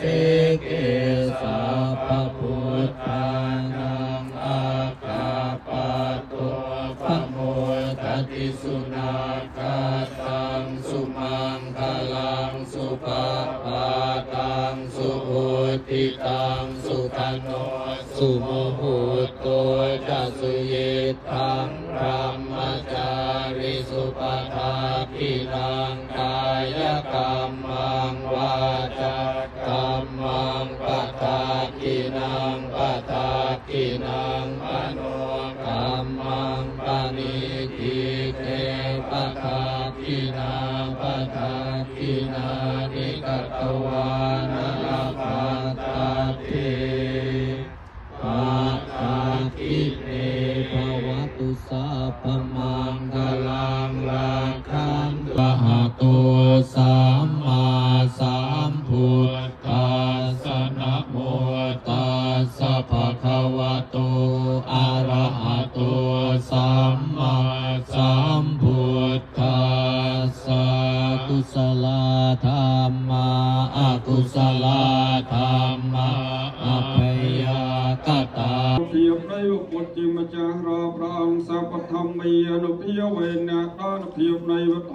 สิกิสาพพุทธานังอาคาปโตพะโมทติสุนาคาตังสุมังคลังสุปะปาตังสุอุติตังสุขโนสุโมหุตโตจัสุเยตังพระมจาริสุปทาคินังกายกรรม งปะทาคินังปะทาคินังมโนกรรมังปณิทิเตปะทาคินาปะทาคินานิกัตวานาลาภาตาเทปาทาคิเตภวตุสัพมังคลังราคันปะหะโตสา กุศลธรรมาอากุศลธรรมาอภัยยกตา เพียบได้ปุจจิมจาราพระองค์สัพพธรรมีอนุเพียเวนะตานุเพียบในวัฏ